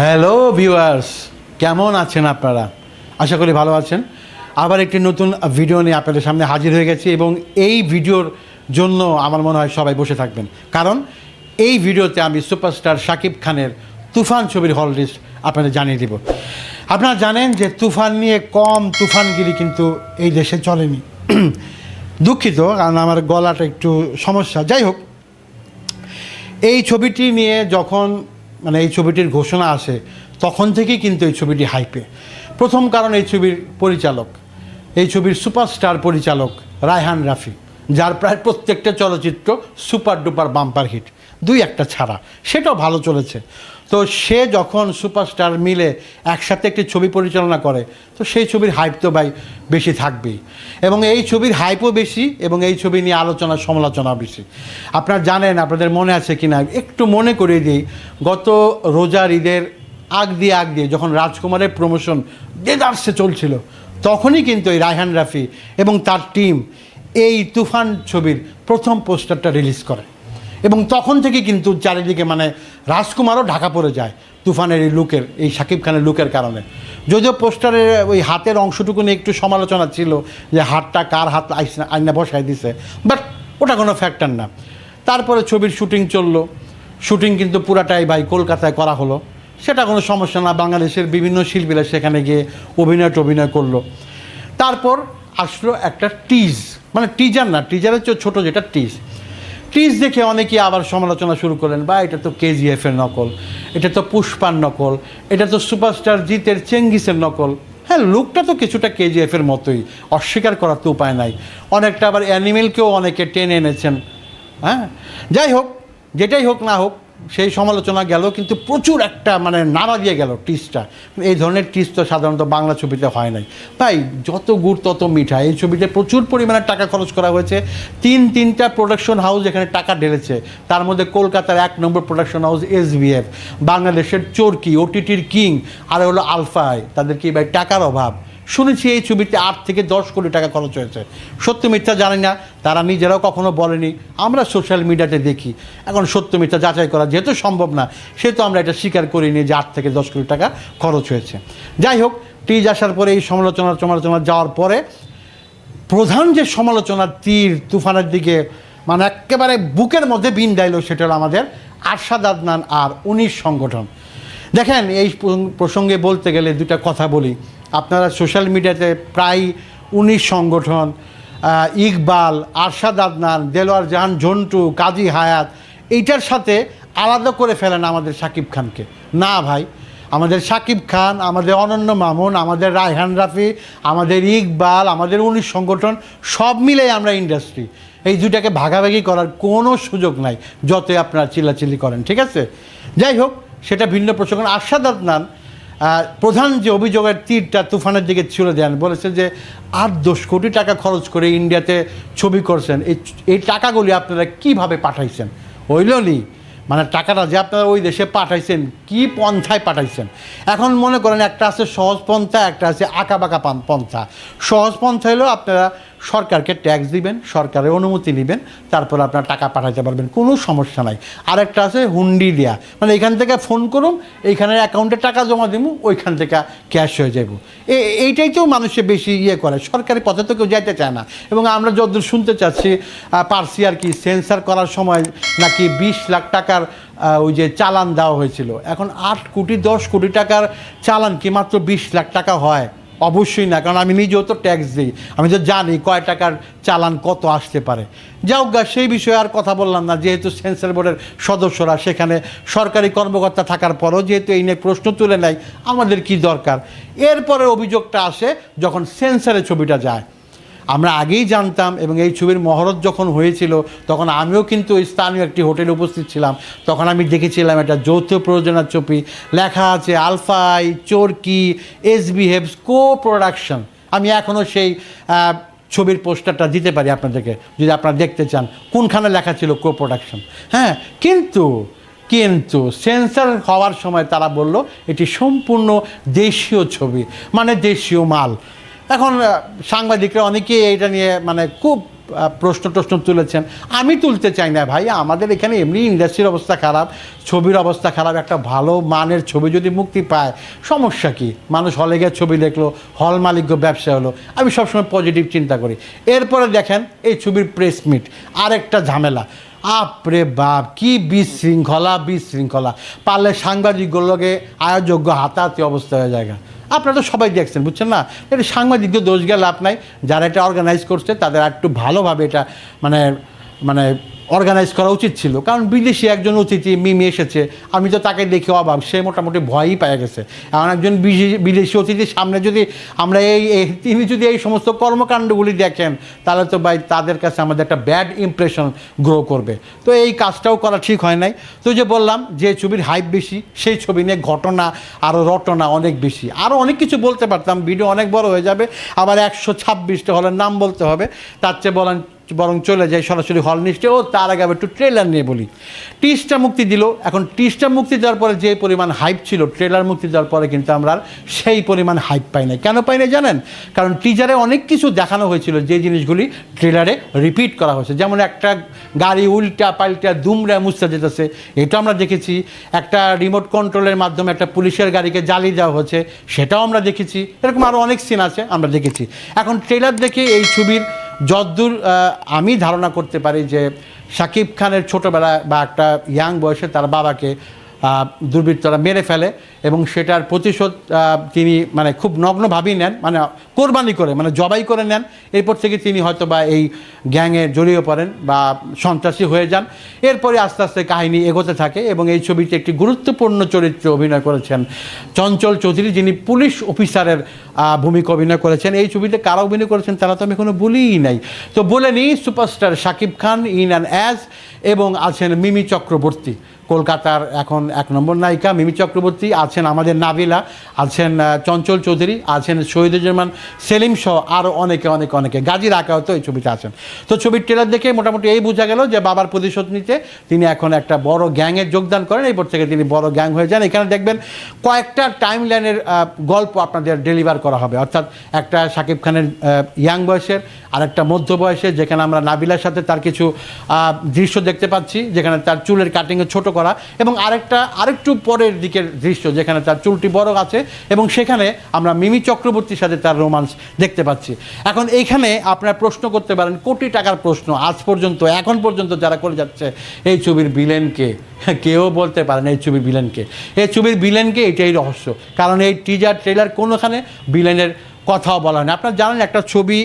Hello viewers কেমন আছেন আপনারা? আশা করি ভালো আছেন। আবার একটি নতুন ভিডিও নিয়ে আপনাদের সামনে হাজির হয়ে গেছি এবং এই ভিডিওর জন্য আমার মনে হয় সবাই বসে থাকবেন। কারণ এই ভিডিওতে আমি সুপারস্টার শাকিব খানের তুফান ছবির হল লিস্ট আপনাদের জানিয়ে দিব। আপনারা জানেন যে তুফান নিয়ে কম তুফানগিরি কিন্তু এই দেশে চলেনি। দুঃখিত, কারণ আমার গলাটা একটু সমস্যা। যাই হোক, এই ছবিটি নিয়ে যখন মানে এই ছবিটির ঘোষণা আসে তখন থেকেই কিন্তু এই ছবিটি হাইপে প্রথম কারণ এই ছবির পরিচালক। এই ছবির সুপারস্টার পরিচালক রায়হান রাফি, যার প্রায় প্রত্যেকটা চলচ্চিত্র সুপার ডুপার বাম্পার হিট দুই একটা ছাড়া। সেটাও ভালো চলেছে। তো সে যখন সুপারস্টার মিলে একসাথে একটি ছবি পরিচালনা করে, তো সেই ছবির হাইপ তো ভাই বেশি থাকবেই। এবং এই ছবির হাইপও বেশি এবং এই ছবি নিয়ে আলোচনা, সমালোচনা বেশি। আপনারা জানেন, আপনাদের মনে আছে কি না একটু মনে করিয়ে দিই, গত রোজার ঈদের আগ দিয়ে আগ দিয়ে যখন রাজকুমারের প্রমোশন দেদার্সে চলছিল, তখনই কিন্তু এই রায়হান রাফি এবং তার টিম এই তুফান ছবির প্রথম পোস্টারটা রিলিজ করে। এবং তখন থেকে কিন্তু চারিদিকে মানে রাজকুমারও ঢাকা পড়ে যায় তুফানের এই লুকের, এই শাকিব খানের লুকের কারণে। যদিও পোস্টারের ওই হাতের অংশটুকু নিয়ে একটু সমালোচনা ছিল যে হাতটা কার হাত আইনা বসায় দিছে, বাট ওটা কোনো ফ্যাক্টর না। তারপরে ছবির শুটিং চলল। শুটিং কিন্তু পুরাটাই ভাই কলকাতায় করা হলো। সেটা কোনো সমস্যা না, বাংলাদেশের বিভিন্ন শিল্পীরা সেখানে গিয়ে অভিনয় টভিনয় করল। তারপর আসলো একটা টিজ মানে টিজার না টিজারের চেয়ে ছোটো যেটা টিজ টিজ দেখে অনেকেই আবার সমালোচনা শুরু করলেন বা এটা তো কেজিএফের নকল, এটা তো পুষ্পার নকল, এটা তো সুপারস্টার জিতের চেঙ্গিসের নকল। হ্যাঁ লুকটা তো কিছুটা কেজিএফের মতোই, অস্বীকার করার তো উপায় নাই। অনেকটা আবার অ্যানিমেলকেও অনেকে টেনে এনেছেন। হ্যাঁ যাই হোক, যেটাই হোক না হোক সেই সমালোচনা গেল, কিন্তু প্রচুর একটা মানে নাড়া দিয়ে গেল টিসটা এই ধরনের টিস তো সাধারণত বাংলা ছবিতে হয় নাই। তাই যত গুড় তত মিঠা। এই ছবিতে প্রচুর পরিমাণে টাকা খরচ করা হয়েছে। তিন তিনটা প্রোডাকশন হাউস এখানে টাকা ঢেলেছে। তার মধ্যে কলকাতার এক নম্বর প্রোডাকশন হাউস এস বাংলাদেশের চোরকি ওটিটির কিং, আর হলো আলফাই তাদের কি ভাই, টাকার অভাব। শুনেছি এই ছবিতে আট থেকে দশ কোটি টাকা খরচ হয়েছে। সত্য মিথ্যা জানি না, তারা নিজেরাও কখনো বলেনি। আমরা সোশ্যাল মিডিয়াতে দেখি। এখন সত্য মিথ্যা যাচাই করা যেহেতু সম্ভব না, সেহেতু আমরা এটা স্বীকার করিনি যে আট থেকে দশ কোটি টাকা খরচ হয়েছে। যাই হোক, টিজ আসার পরে এই সমালোচনা সমালোচনা যাওয়ার পরে প্রধান যে সমালোচনার তীর তুফানের দিকে মানে একেবারে বুকের মধ্যে বিন ডাইল, সেটা হলো আমাদের আরশাদ আদনান আর উনিশ সংগঠন। দেখেন, এই প্রসঙ্গে বলতে গেলে দুটা কথা বলি। আপনারা সোশ্যাল মিডিয়াতে প্রায় উনিশ সংগঠন ইকবাল, আরশাদ আদনান, দেলোয়ার জাহান, ঝন্টু, কাজী হায়াত, এইটার সাথে আলাদা করে ফেলেন আমাদের সাকিব খানকে। না ভাই, আমাদের সাকিব খান, আমাদের অনন্য মামুন, আমাদের রায়হান রাফি, আমাদের ইকবাল, আমাদের উনিশ সংগঠন, সব মিলেই আমরা ইন্ডাস্ট্রি এই দুটাকে ভাগাভাগি করার কোনো সুযোগ নাই, যতই আপনারা চিল্লাচিল্লি করেন, ঠিক আছে? যাই হোক, সেটা ভিন্ন প্রসঙ্গ। আরশাদ আদনান প্রধান যে অভিযোগের তীরটা তুফানের দিকে ছুড়ে দেন বলেছেন যে আট দশ কোটি টাকা খরচ করে ইন্ডিয়াতে ছবি করছেন। এই এই টাকাগুলি আপনারা কীভাবে পাঠাইছেন? ওইলনি মানে টাকাটা যে আপনারা ওই দেশে পাঠাইছেন, কি পন্থায় পাঠাইছেন? এখন মনে করেন একটা আছে সহজ পন্থা, একটা আছে আঁকা বাঁকা পন্থা। সহজ পন্থা হলো আপনারা সরকারকে ট্যাক্স দিবেন, সরকারের অনুমতি নেবেন, তারপর আপনার টাকা পাঠাতে পারবেন, কোনো সমস্যা নাই। আরেকটা আছে হুন্ডি দেয়া। মানে এখান থেকে ফোন করুন এইখানের অ্যাকাউন্টে টাকা জমা দিব ওইখান থেকে ক্যাশ হয়ে যাব এইটাই তো মানুষে বেশি ইয়ে করে। সরকারি পথে তো কেউ যেতে চায় না। এবং আমরা যতদূর শুনতে চাচ্ছি পারছি আর কি সেন্সার করার সময় নাকি বিশ লাখ টাকার ওই যে চালান দেওয়া হয়েছিল। এখন আট কোটি, দশ কোটি টাকার চালান কি মাত্র বিশ লাখ টাকা হয়? অবশ্যই না, কারণ আমি নিজেও তো ট্যাক্স দিই। আমি তো জানি কয় টাকার চালান কত আসতে পারে। যাও গা, সেই বিষয়ে আর কথা বললাম না, যেহেতু সেন্সার বোর্ডের সদস্যরা সেখানে সরকারি কর্মকর্তা থাকার পরও যেহেতু এই নিয়ে প্রশ্ন তুলে নেয়, আমাদের কি দরকার? এরপরে অভিযোগটা আসে যখন সেন্সারে ছবিটা যায়। আমরা আগেই জানতাম এবং এই ছবির মহরত যখন হয়েছিল, তখন আমিও কিন্তু স্থানীয় একটি হোটেলে উপস্থিত ছিলাম। তখন আমি দেখেছিলাম একটা যৌথ প্রযোজনার ছবি, লেখা আছে আলফাই, চোরকি এস বিহেভস কো প্রোডাকশন আমি এখনও সেই ছবির পোস্টারটা দিতে পারি আপনাদেরকে, যদি আপনারা দেখতে চান, কোনখানে লেখা ছিল কো প্রোডাকশন হ্যাঁ কিন্তু কিন্তু সেন্সার হওয়ার সময় তারা বলল, এটি সম্পূর্ণ দেশীয় ছবি মানে দেশীয় মাল। এখন সাংবাদিকরা অনেকেই এটা নিয়ে মানে খুব প্রশ্ন টশ্ন তুলেছেন। আমি তুলতে চাই না ভাই, আমাদের এখানে এমনি ইন্ডাস্ট্রির অবস্থা খারাপ, ছবির অবস্থা খারাপ, একটা ভালো মানের ছবি যদি মুক্তি পায়, সমস্যা কি? মানুষ হলে গিয়ে ছবি দেখল, হল মালিক ব্যবসা হলো। আমি সবসময় পজিটিভ চিন্তা করি। এরপরে দেখেন, এই ছবির প্রেস মিট আরেকটা ঝামেলা। আপরে বাপ, কি বিশৃঙ্খলা বিশৃঙ্খলা। পারলে সাংবাদিকগুলোকে আয়োযোগ্য হাতাহাতি অবস্থা হয়ে জায়গা আপনারা তো সবাই দেখছেন, বুঝছেন না? এটা সাংবাদিকদের দোষ গেলে লাভ নাই। যারা এটা অর্গানাইজ করছে, তাদের আর একটু ভালোভাবে এটা মানে মানে অর্গানাইজ করা উচিত ছিল। কারণ বিদেশি একজন অতিথি, মিমি এসেছে। আমি তো তাকে দেখে অভাব সে মোটামুটি ভয়ই পেয়ে গেছে। এমন একজন বিদেশি- অতিথির সামনে যদি আমরা এই, এই- তিনি যদি এই সমস্ত কর্মকাণ্ডগুলি দেখেন, তাহলে তো ভাই তাদের কাছে আমাদের একটা ব্যাড ইমপ্রেশন গ্রো করবে। তো এই কাজটাও করা ঠিক হয় নাই। তো যে বললাম, যে ছবির হাইপ বেশি, সেই ছবি নিয়ে ঘটনা আরও রটনা অনেক বেশি। আরও অনেক কিছু বলতে পারতাম ভিডিও অনেক বড় হয়ে যাবে। আবার একশো ছাব্বিশটা হলের নাম বলতে হবে। তার চেয়ে বলেন বরং চলে যাই সরাসরি হল নিশ্চে ও তার আগে একটু ট্রেলার নিয়ে বলি। টিসটা মুক্তি দিল। এখন টিসটা মুক্তি দেওয়ার পরে যে পরিমাণ হাইপ ছিল ট্রেলার মুক্তি দেওয়ার পরে কিন্তু আমরা সেই পরিমাণ হাইপ পাই না কেন পাই না জানেন? কারণ টিজারে অনেক কিছু দেখানো হয়েছিল যে জিনিসগুলি ট্রেলারে রিপিট করা হয়েছে। যেমন একটা গাড়ি উল্টা পাল্টা দুমরা মুছতে যেতেছে। এটা আমরা দেখেছি। একটা রিমোট কন্ট্রোলের মাধ্যমে একটা পুলিশের গাড়িকে জ্বালিয়ে দেওয়া হয়েছে। সেটাও আমরা দেখেছি। এরকম আরও অনেক সিন আছে আমরা দেখেছি। এখন ট্রেলার দেখে এই ছবির যদ্দূর আমি ধারণা করতে পারি যে শাকিব খানের ছোটোবেলা বা একটা ইয়াং বয়সে তার বাবাকে দুর্বৃত্তরা মেরে ফেলে এবং সেটার প্রতিশোধ তিনি মানে খুব নগ্নভাবেই নেন মানে কোরবানি করে মানে জবাই করে নেন। এরপর থেকে তিনি হয়তো বা এই গ্যাংয়ে জড়িয়ে পড়েন বা সন্ত্রাসী হয়ে যান। এরপরে আস্তে আস্তে কাহিনী এগোতে থাকে এবং এই ছবিতে একটি গুরুত্বপূর্ণ চরিত্রে অভিনয় করেছেন চঞ্চল চৌধুরী, যিনি পুলিশ অফিসারের ভূমিকা অভিনয় করেছেন। এই ছবিতে কারা অভিনয় করেছেন তারা তো আমি কোনো বলিই নাই। তো বলে নিই, সুপারস্টার শাকিব খান, ইন অ্যান অ্যাজ এবং আছেন মিমি চক্রবর্তী। কলকাতার এখন এক নম্বর নায়িকা মিমি চক্রবর্তী, আছেন আমাদের নাবিলা, আছেন চঞ্চল চৌধুরী, আছেন শহীদুজ্জামান সেলিম সহ আরও অনেকে অনেকে অনেকে। গাজীর আঁকাও তো এই ছবিতে আছেন। তো ছবির ট্রেলার দেখে মোটামুটি এই বোঝা গেল যে বাবার প্রতিশোধ নিতে তিনি এখন একটা বড় গ্যাংয়ে যোগদান করেন। এরপর থেকে তিনি বড় গ্যাং হয়ে যান। এখানে দেখবেন কয়েকটা টাইম লাইনের গল্প আপনাদের ডেলিভার করা হবে। অর্থাৎ একটা শাকিব খানের ইয়াং বয়সের আর একটা মধ্য বয়সের, যেখানে আমরা নাবিলার সাথে তার কিছু দৃশ্য দেখতে পাচ্ছি, যেখানে তার চুলের কাটিংয়ে ছোট করা এবং আরেকটা, আরেকটু পরের দিকের দৃশ্য যেখানে তার চুলটি বড় আছে এবং সেখানে আমরা মিমি চক্রবর্তীর সাথে তার রোমান্স দেখতে পাচ্ছি। এখন এইখানে আপনার প্রশ্ন করতে পারেন, কোটি টাকার প্রশ্ন, আজ পর্যন্ত, এখন পর্যন্ত যারা করে যাচ্ছে, এই ছবির ভিলেনকে? কেউ বলতে পারেন এই ছবির বিলেনকে এই ছবির বিলেনকে এটাই রহস্য। কারণ এই টিজার ট্রেলার কোনোখানে বিলেনের কথাও বলা হয় না। আপনারা জানেন একটা ছবি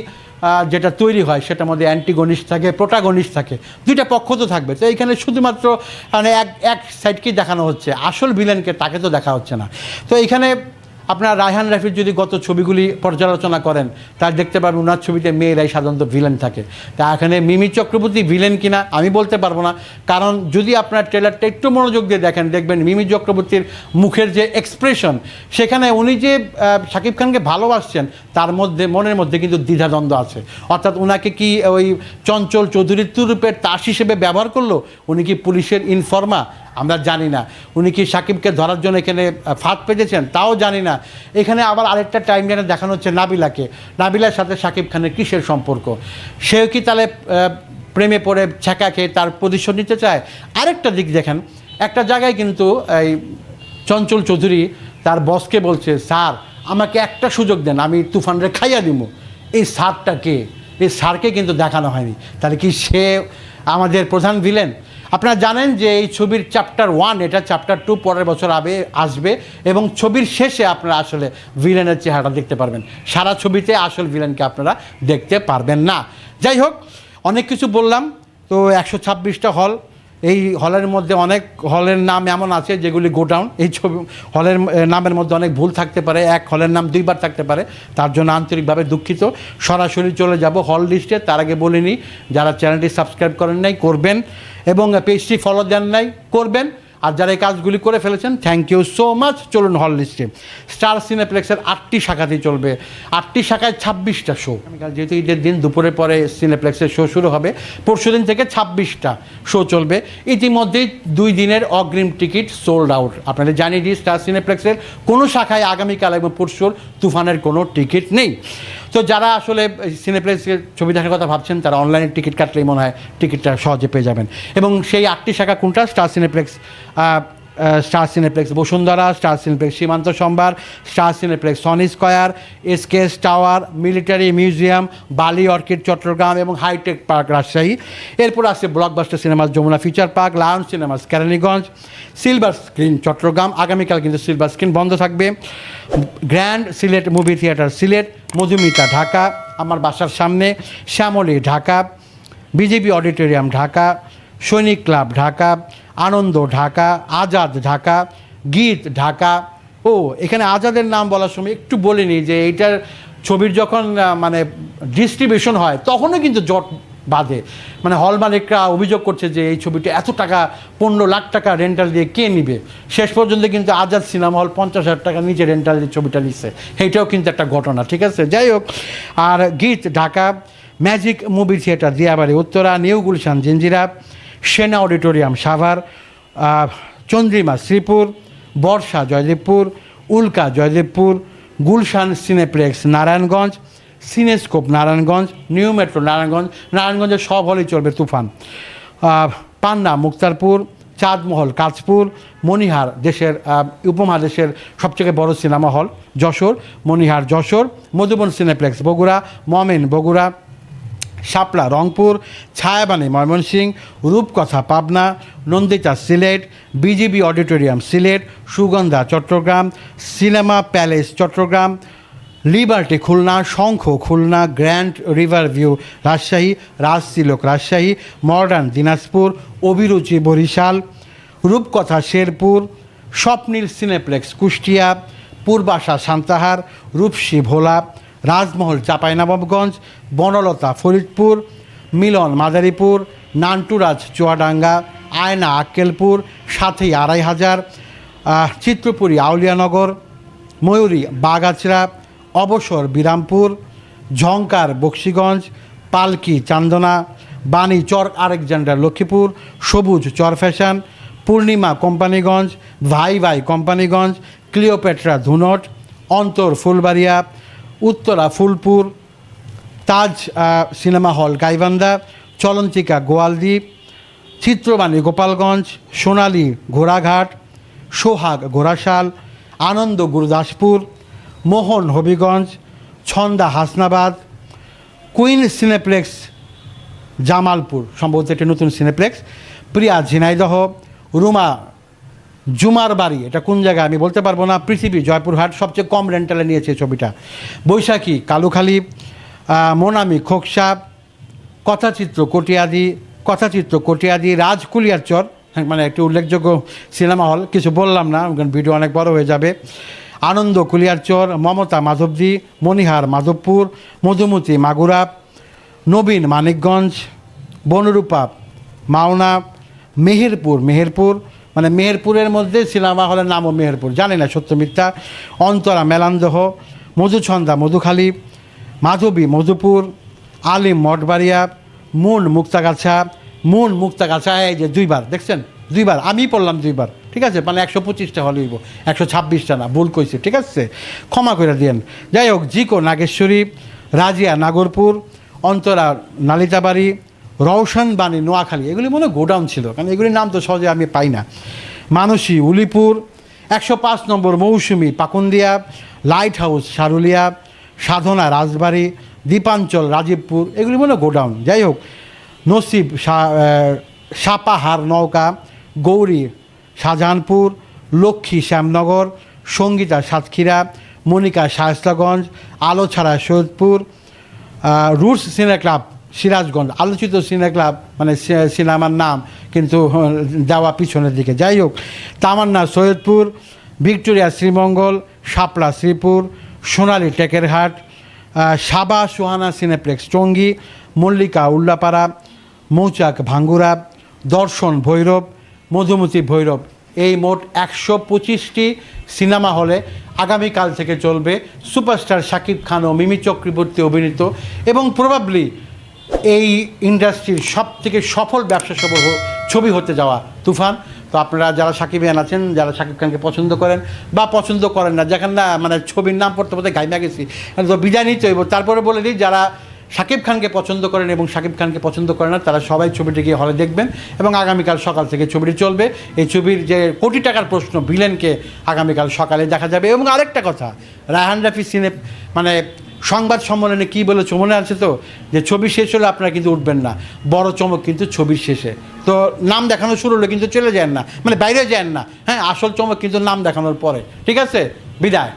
যেটা তৈরি হয়, সেটার মধ্যে অ্যান্টিগনিস্ট থাকে প্রোটাগনিস্ট থাকে। দুইটা পক্ষ তো থাকবে। তো এইখানে শুধুমাত্র মানে এক এক সাইডকেই দেখানো হচ্ছে। আসল ভিলেনকে তাকে তো দেখা হচ্ছে না। তো এইখানে আপনার রায়হান রাফির যদি গত ছবিগুলি পর্যালোচনা করেন, তার দেখতে পারবেন ওনার ছবিতে মেয়েরাই সাধারণত ভিলেন থাকে। তা এখানে মিমি চক্রবর্তী ভিলেন কিনা আমি বলতে পারব না। কারণ যদি আপনার ট্রেলারটা একটু মনোযোগ দিয়ে দেখেন, দেখবেন মিমি চক্রবর্তীর মুখের যে এক্সপ্রেশন সেখানে উনি যে শাকিব খানকে ভালোবাসছেন, তার মধ্যে, মনের মধ্যে কিন্তু দ্বিধাদ্বন্দ্ব আছে। অর্থাৎ ওনাকে কি ওই চঞ্চল চৌধুরীর তুরুপের তাস হিসেবে ব্যবহার করল? উনি কি পুলিশের ইনফর্মা আমরা জানি না। উনি কি সাকিবকে ধরার জন্য এখানে ফাঁদ পেতেছেন তাও জানি না। এখানে আবার আরেকটা টাইম লাইনে দেখানো হচ্ছে নাবিলাকে। নাবিলার সাথে সাকিব খানের কিসের সম্পর্ক? সেও কি তাহলে প্রেমে পড়ে ছ্যাঁকা খেয়ে তার প্রতিশোধ নিতে চায়? আরেকটা দিক দেখেন, একটা জায়গায় কিন্তু এই চঞ্চল চৌধুরী তার বসকে বলছে, স্যার, আমাকে একটা সুযোগ দেন, আমি তুফানরে খাইয়া দিব। এই স্যারটা কে? এই স্যারকে কিন্তু দেখানো হয়নি। তাহলে কি সে আমাদের প্রধান ভিলেন আপনারা জানেন যে এই ছবির চ্যাপ্টার ওয়ান এটা চ্যাপ্টার টু পরের বছর আবে, আসবে এবং ছবির শেষে আপনারা আসলে ভিলেনের চেহারাটা দেখতে পারবেন। সারা ছবিতে আসল ভিলেনকে আপনারা দেখতে পারবেন না। যাই হোক, অনেক কিছু বললাম, তো একশো ছাব্বিশটা হল এই হলের মধ্যে অনেক হলের নাম এমন আছে যেগুলি গোডাউন এই ছবি, হলের নামের মধ্যে অনেক ভুল থাকতে পারে। এক হলের নাম দুইবার থাকতে পারে। তার জন্য আন্তরিকভাবে দুঃখিত। সরাসরি চলে যাব হল লিস্টে তার আগে বলিনি, যারা চ্যানেলটি সাবস্ক্রাইব করেন নাই, করবেন। এবং পেজটি ফলো দেন নাই, করবেন। আর যারা এই কাজগুলি করে ফেলেছেন থ্যাংক ইউ সো মাচ চলুন হল লিস্টে স্টার সিনেপ্লেক্সের আটটি শাখাতেই চলবে। আটটি শাখায় ছাব্বিশটা শো যেহেতু ঈদের দিন, দুপুরের পরে সিনেপ্লেক্সের শো শুরু হবে। পরশু দিন থেকে ছাব্বিশটা শো চলবে। ইতিমধ্যেই দুই দিনের অগ্রিম টিকিট সোল্ড আউট আপনাদের জানিয়ে দিই স্টার সিনেপ্লেক্সের কোনো শাখায় আগামীকাল এবং পরশুর তুফানের কোনো টিকিট নেই। তো যারা আসলে সিনেপ্লেক্সের ছবি দেখার কথা ভাবছেন, তারা অনলাইনে টিকিট কাটলেই মনে হয় টিকিটটা সহজে পেয়ে যাবেন। এবং সেই আটটি শাখা কোনটা? Star Cineplex Star Cineplex Bashundhara, Star Cineplex Shimanto Shambhar, Star Cineplex Sony Square, SKS Tower, military museum, Bali orchid, Chattogram এবং হাইটেক পার্ক রাজশাহী। এরপর আছে Blockbuster Cinemas Jamuna future park Lion Cinemas Keraniganj, silver screen Chattogram, আগামীকাল কিন্তু silver screen বন্ধ থাকবে। Grand Sylhet movie theatre Sylhet, Madhumita Dhaka, আমার বাসার সামনে Shyamoli Dhaka, BJP auditorium Dhaka, Sainik club Dhaka Ananda Dhaka, Azad Dhaka, Geet Dhaka. ও, এখানে আজাদের নাম বলার সময় একটু বলে নিই যে এইটার ছবির যখন মানে ডিস্ট্রিবিউশন হয়, তখনও কিন্তু জট বাঁধে। মানে হল মালিকরা অভিযোগ করছে যে এই ছবিটা এত টাকা, পনেরো লাখ টাকা রেন্টাল দিয়ে কে নিবে? শেষ পর্যন্ত কিন্তু আজাদ সিনেমা হল পঞ্চাশ হাজার টাকা নিচে রেন্টাল দিয়ে ছবিটা নিচ্ছে সেইটাও কিন্তু একটা ঘটনা, ঠিক আছে? যাই হোক, আর Geet Dhaka, magic movie theatre, Diabari, Uttara, new Gulshan Jinjira Sena auditorium, Savar Chandrima, Sreepur, Barsha, Joydebpur, Ulka, Joydebpur, Gulshan Cineplex, Narayanganj, Cinescope, Narayanganj, new Metro, Narayanganj নারায়ণগঞ্জের সব হলেই চলবে তুফান। পান্না, মুক্তারপুর, চাঁদমহল, কাঁচপুর, মণিহার দেশের উপমহাদেশের সবথেকে বড় cinema hall Jessore, Monihar, Jessore, Madhuban Cineplex, Bogura, Momen, Bogura Shapla, Rangpur Chhayabani Mymensingh, Rupkotha, Pabna, Nandita Sylhet BGB auditorium Sylhet, Sugandha, Chattogram, cinema palace, Chattogram, Liberty, Khulna, Shankha, Khulna, grand river view, Rajshahi Rajtilak Rajshahi, modern, Dinajpur, Abhiruchi, Barishal, Rupkotha, Sherpur, Swapnil Cineplex, Kushtia, Purbasha, Santahar, Rupashi, Bhola Rajmahal, Chapainawabganj, Banalata, Faridpur, Milon, Madaripur, Nanturaj, Chuadanga, Ayna, Akkelpur সাথেই আড়াই হাজার চিত্রপুরী, আউলিয়ানগর, ময়ূরী, বাগাছড়া, অবসর, বিরামপুর ঝঙ্কার বক্সিগঞ্জ, পালকি, চান্দনা, বাণী, চর, Alexander, Lakshmipur, সবুজ, চর fashion, পূর্ণিমা, কোম্পানিগঞ্জ, ভাই ভাই, Companiganj, Cleopatra, Dhunat, Antar, Phulbaria Uttara, Phulpur, Taj cinema hall, Gaibandha Chalantika Goyaldwip Chitrabani, Gopalganj, Sonali, ঘোড়াঘাট, Sohag, Ghorashal, Ananda, Gurudaspur, Mohan, Habiganj, Chhanda, Hasnabad, queen Cineplex, Jamalpur, সম্ভবত একটি নতুন সিনেপ্লেক্স, প্রিয়া ঝিনাইদহ, রুমা জুমার বাড়ি এটা কোন জায়গায় আমি বলতে পারব না পৃথিবী জয়পুরহাট সবচেয়ে কম রেন্টালে নিয়েছে ছবিটা। বৈশাখী কালুখালী মোনামি খোকসাপ কথাচিত্র কটিয়াদি কথাচিত্র কটিয়াদি রাজকুলিয়ার চর হ্যাঁ, মানে একটি উল্লেখযোগ্য সিনেমা হল কিছু বললাম না ভিডিও অনেক বড় হয়ে যাবে। আনন্দ কুলিয়ারচর মমতা মাধবদী মণিহার মাধবপুর মধুমতি মাগুরা নবীন মানিকগঞ্জ বনরূপা মাওনা মেহেরপুর মেহেরপুর মানে মেহেরপুরের মধ্যে সিনেমা হলের নামও মেহেরপুর, জানি না সত্য মিথ্যা। অন্তরা, মেলান্দহ মধুছন্দা মধুখালী, মাধবী, মধুপুর, আলিম, মঠবাড়িয়া, মুন, মুক্তাগাছা মুন, মুক্তাগাছা, এই যে দুইবার, দেখছেন? দুইবার, আমি পড়লাম দুইবার, ঠিক আছে? মানে একশো পঁচিশটা হলেইব একশো ছাব্বিশটা না, ভুল কইছে, ঠিক আছে? ক্ষমা করে দিয়েন। যাই হোক জিকো নাগেশ্বরী, রাজিয়া নাগরপুর, অন্তরা নালিতাবাড়ি রওশন বাণী নোয়াখালী এগুলি মনে গোডাউন ছিল, কারণ এগুলির নাম তো সহজে আমি পাই না। মানসী, উলিপুর, একশো পাঁচ নম্বর মৌসুমি, পাকুন্দিয়া লাইট হাউস সারুলিয়া, সাধনা, রাজবাড়ি, দীপাঞ্চল, রাজীবপুর এগুলি মনে গোডাউন। যাই হোক, Nasib Sapahar Nouka, Gouri, Shahjahanpur, Lakshmi Shyamnagar, Sangeeta Satkhira, Monika Shaistaganj, Alochhara Saidpur roots cine club Sirajganj, আলোচিত সিনে ক্লাব মানে সিনেমার নাম, কিন্তু যাওয়া পিছনের দিকে। যাই হোক, তামান্না সৈয়দপুর, ভিক্টোরিয়া শ্রীমঙ্গল, শাপলা শ্রীপুর, সোনালী টেকেরহাট সাবা সোহানা সিনেপ্লেক্স টঙ্গী, মল্লিকা উল্লাপাড়া, মৌচাক ভাঙ্গুরা, দর্শন ভৈরব, মধুমতি ভৈরব। এই মোট একশো পঁচিশটি সিনেমা হলে আগামীকাল থেকে চলবে সুপারস্টার শাকিব খান ও মিমি চক্রবর্তী অভিনীত এবং প্রবাবলি এই ইন্ডাস্ট্রির সব থেকে সফল ব্যবসা সফল ছবি হতে যাওয়া তুফান। তো আপনারা যারা সাকিব ইয়ান আছেন, যারা সাকিব খানকে পছন্দ করেন বা পছন্দ করেন না, যেখানে না মানে ছবির নাম পড়তে পড়তে গাইমা গেছি, তো বিদায় নিতে হইব তারপরে বলে দিই, যারা সাকিব খানকে পছন্দ করেন এবং সাকিব খানকে পছন্দ করেন না, তারা সবাই ছবিটি গিয়ে হলে দেখবেন এবং আগামীকাল সকাল থেকে ছবিটি চলবে। এই ছবির যে কোটি টাকার প্রশ্ন ভিলেনকে আগামীকাল সকালে দেখা যাবে। এবং আরেকটা কথা, রায়হান রাফি সিনে মানে সংবাদ সম্মেলনে কি বলেছে মনে আছে তো? যে ছবি শেষ হলে আপনারা কিন্তু উঠবেন না। বড় চমক কিন্তু ছবির শেষে। তো নাম দেখানো শুরু হলে কিন্তু চলে যান না। মানে বাইরে যান না। হ্যাঁ আসল চমক কিন্তু নাম দেখানোর পরে। ঠিক আছে? বিদায়।